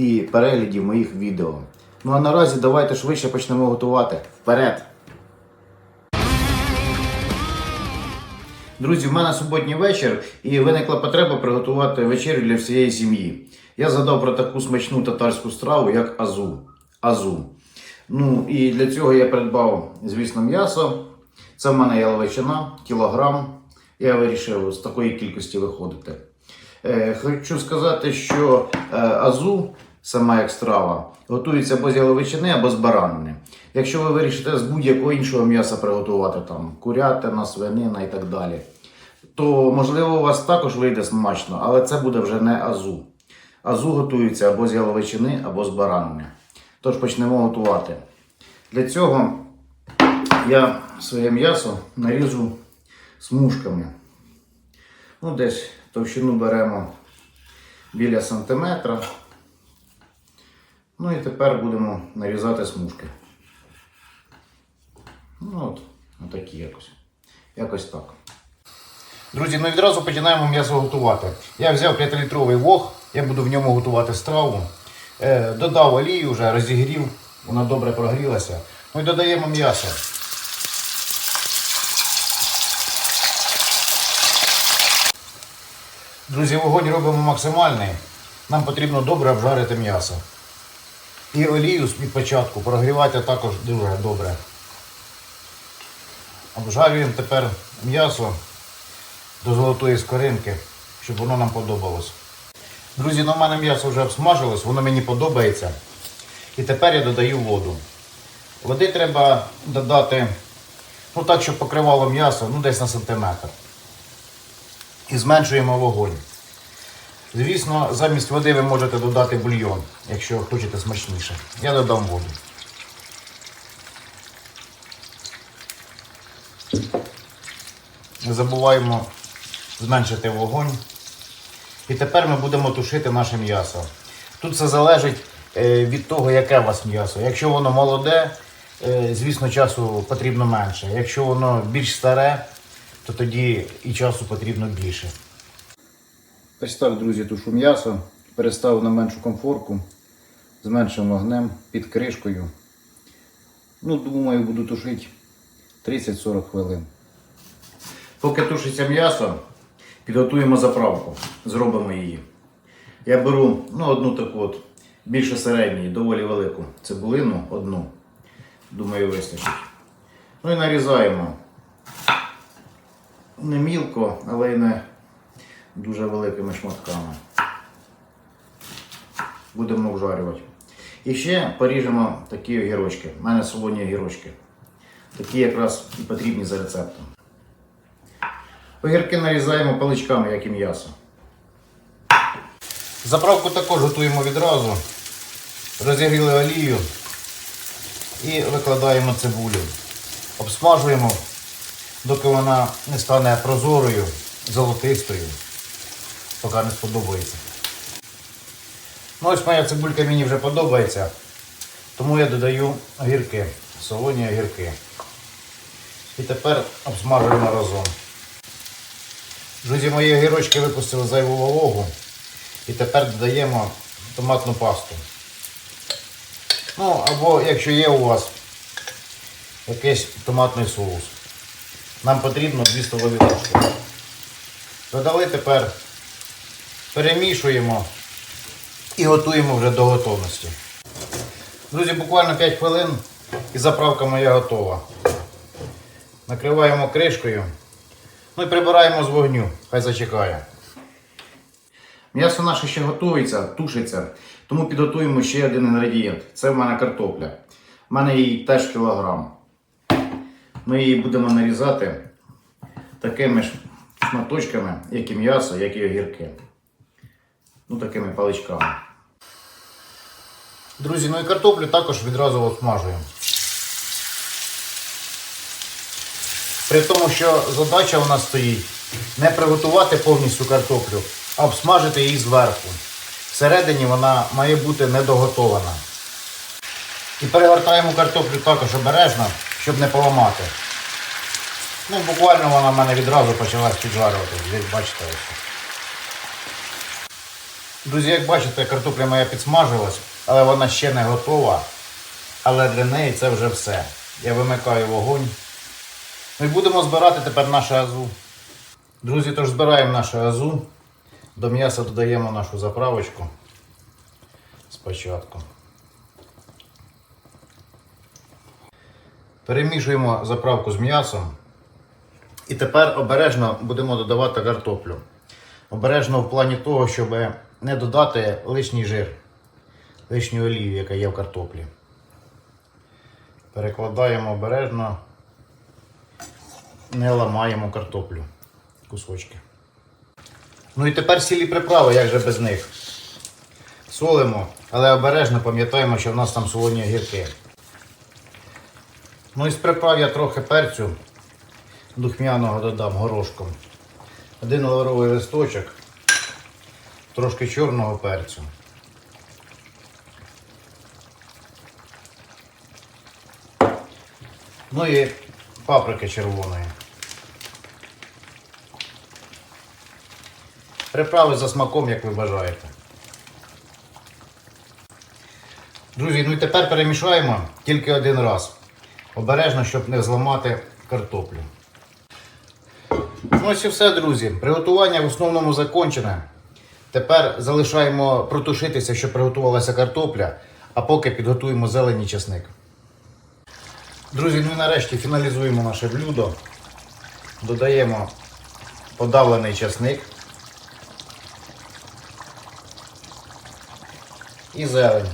і переглядів моїх відео. Ну а наразі давайте швидше почнемо готувати. Вперед! Друзі, в мене суботній вечір і виникла потреба приготувати вечерю для всієї сім'ї. Я згадав про таку смачну татарську страву, як азу. Азу. Ну і для цього я придбав, звісно, м'ясо. Це в мене яловичина, кілограм. Я вирішив з такої кількості виходити. Е, хочу сказати, що е, азу, сама як страва, готується або з яловичини, або з баранини. Якщо ви вирішите з будь-якого іншого м'яса приготувати, там курятина, свинина і так далі, то можливо у вас також вийде смачно, але це буде вже не азу. Азу готується або з яловичини, або з баранини. Тож почнемо готувати. Для цього я своє м'ясо наріжу смужками. Ну, десь товщину беремо біля сантиметра. Ну і тепер будемо нарізати смужки. Ну от, отакі якось. Якось так. Друзі, ну відразу починаємо м'ясо готувати. Я взяв 5-літровий вог, я буду в ньому готувати страву. Е, додав олію, вже розігрів, вона добре прогрілася. Ну і додаємо м'ясо. Друзі, вогонь робимо максимальний. Нам потрібно добре обжарити м'ясо. І олію від початку прогрівати також дуже добре. Обжарюємо тепер м'ясо до золотої скоринки, щоб воно нам подобалось. Друзі, ну в мене м'ясо вже обсмажилось, воно мені подобається. І тепер я додаю воду. Води треба додати, ну так, щоб покривало м'ясо, ну десь на сантиметр. І зменшуємо вогонь. Звісно, замість води ви можете додати бульйон, якщо хочете смачніше. Я додам воду. Не забуваємо зменшити вогонь. І тепер ми будемо тушити наше м'ясо. Тут все залежить е, від того, яке у вас м'ясо. Якщо воно молоде, е, звісно, часу потрібно менше. Якщо воно більш старе, то тоді і часу потрібно більше. Ось друзі, тушу м'ясо. Переставив на меншу комфорку з меншим вогнем під кришкою. Ну, думаю, буду тушити 30-40 хвилин. Поки тушиться м'ясо, підготуємо заправку, зробимо її. Я беру ну, одну таку от, більше середньої, доволі велику цибулину, одну. Думаю, вистачить. Ну і нарізаємо. Не мілко, але й не дуже великими шматками. Будемо вжарювати. І ще поріжемо такі огірочки. У мене солоні огірочки. Такі якраз і потрібні за рецептом. Огірки нарізаємо паличками, як і м'ясо. Заправку також готуємо відразу. Розігріли олію і викладаємо цибулю. Обсмажуємо, доки вона не стане прозорою, золотистою, поки не сподобається. Ну ось моя цибулька мені вже подобається, тому я додаю огірки, солоні огірки. І тепер обсмажуємо разом. Друзі, мої огірочки випустили зайву вологу. І тепер додаємо томатну пасту. Ну, або якщо є у вас якийсь томатний соус. Нам потрібно 2 столові ложки. Додали тепер, перемішуємо і готуємо вже до готовності. Друзі, буквально 5 хвилин і заправка моя готова. Накриваємо кришкою. Ну і прибираємо з вогню, хай зачекає. М'ясо наше ще готується, тушиться, тому підготуємо ще один інгредієнт. Це в мене картопля. У мене її теж кілограм. Ми її будемо нарізати такими ж шматочками, як і м'ясо, як і огірки. Ну, такими паличками. Друзі, ну і картоплю також відразу обсмажуємо. При тому, що задача у нас стоїть не приготувати повністю картоплю, а обсмажити її зверху. Всередині вона має бути недоготована. І перевертаємо картоплю також обережно, щоб не поламати. Ну, буквально вона в мене відразу почалась піджарюватися, як бачите ось. Друзі, як бачите, картопля моя підсмажилась, але вона ще не готова. Але для неї це вже все. Я вимикаю вогонь. І будемо збирати тепер наше азу. Друзі, тож збираємо наше азу. До м'яса додаємо нашу заправочку. Спочатку. Перемішуємо заправку з м'ясом. І тепер обережно будемо додавати картоплю. Обережно в плані того, щоб не додати лишній жир, лишню олію, яка є в картоплі. Перекладаємо обережно, не ламаємо картоплю. Кусочки. Ну і тепер сілі приправи, як же без них. Солимо, але обережно пам'ятаємо, що в нас там солоні огірки. Ну і з приправ я трохи перцю духмяного додам горошком. Один лавровий листочок, трошки чорного перцю. Ну і паприки червоної. Приправи за смаком, як ви бажаєте. Друзі, ну і тепер перемішаємо тільки один раз. Обережно, щоб не зламати картоплю. Ну ось і все, друзі. Приготування в основному закончене. Тепер залишаємо протушитися, щоб приготувалася картопля, а поки підготуємо зелені часник. Друзі, ну і нарешті фіналізуємо наше блюдо. Додаємо подавлений часник і зелень.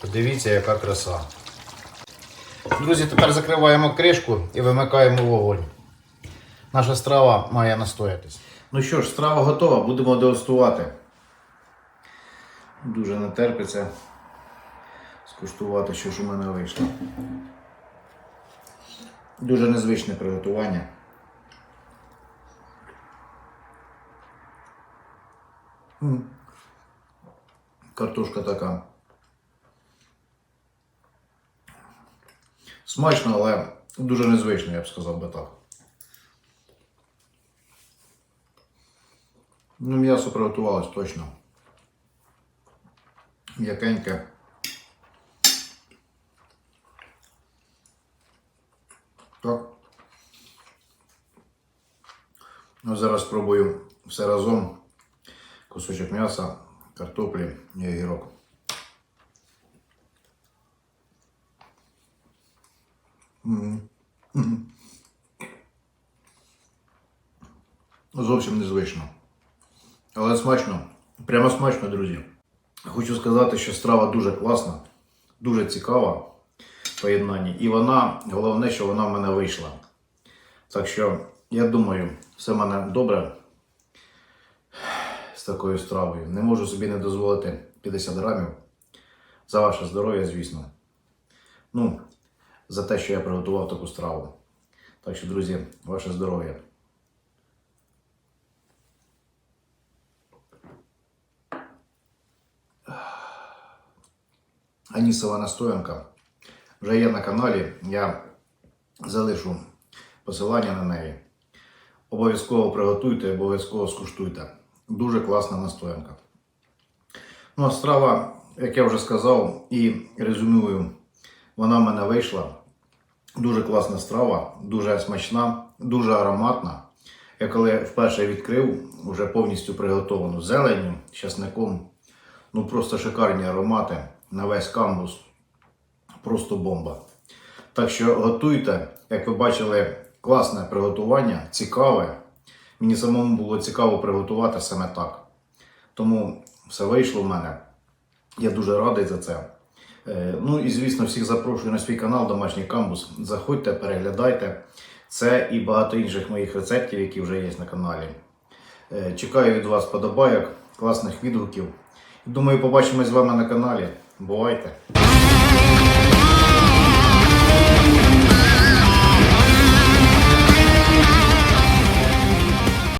Подивіться, яка краса. Друзі, тепер закриваємо кришку і вимикаємо вогонь. Наша страва має настоятись. Ну що ж, страва готова, будемо дегустувати. Дуже не терпиться скуштувати, що ж у мене вийшло. Дуже незвичне приготування. Картошка така. Смачно, але дуже незвично, я б сказав би так. Ну, м'ясо приготувалось точно. М'якеньке. Так. Ну, зараз спробую все разом. Кусочок м'яса, картоплі і огірок. Зовсім незвично. Але смачно. Прямо смачно, друзі. Хочу сказати, що страва дуже класна, дуже цікава в поєднанні. І вона, головне, що вона в мене вийшла. Так що, я думаю, все в мене добре з такою стравою. Не можу собі не дозволити 50 грамів. За ваше здоров'я, звісно. Ну, за те, що я приготував таку страву. Так що, друзі, ваше здоров'я. Анісова настоянка вже є на каналі. Я залишу посилання на неї. Обов'язково приготуйте, обов'язково скуштуйте. Дуже класна настоянка. Ну, а страва, як я вже сказав, і резюмую, вона в мене вийшла. Дуже класна страва, дуже смачна, дуже ароматна. Я коли вперше відкрив, вже повністю приготовану зеленню, часником. Ну просто шикарні аромати на весь камбус. Просто бомба. Так що готуйте, як ви бачили, класне приготування, цікаве. Мені самому було цікаво приготувати саме так. Тому все вийшло в мене. Я дуже радий за це. Е, Ну і звісно, всіх запрошую на свій канал Домашній Камбус. Заходьте, переглядайте. Це і багато інших моїх рецептів, які вже є на каналі. Е, Чекаю від вас подобайок, класних відгуків. Думаю, побачимось з вами на каналі. Бувайте!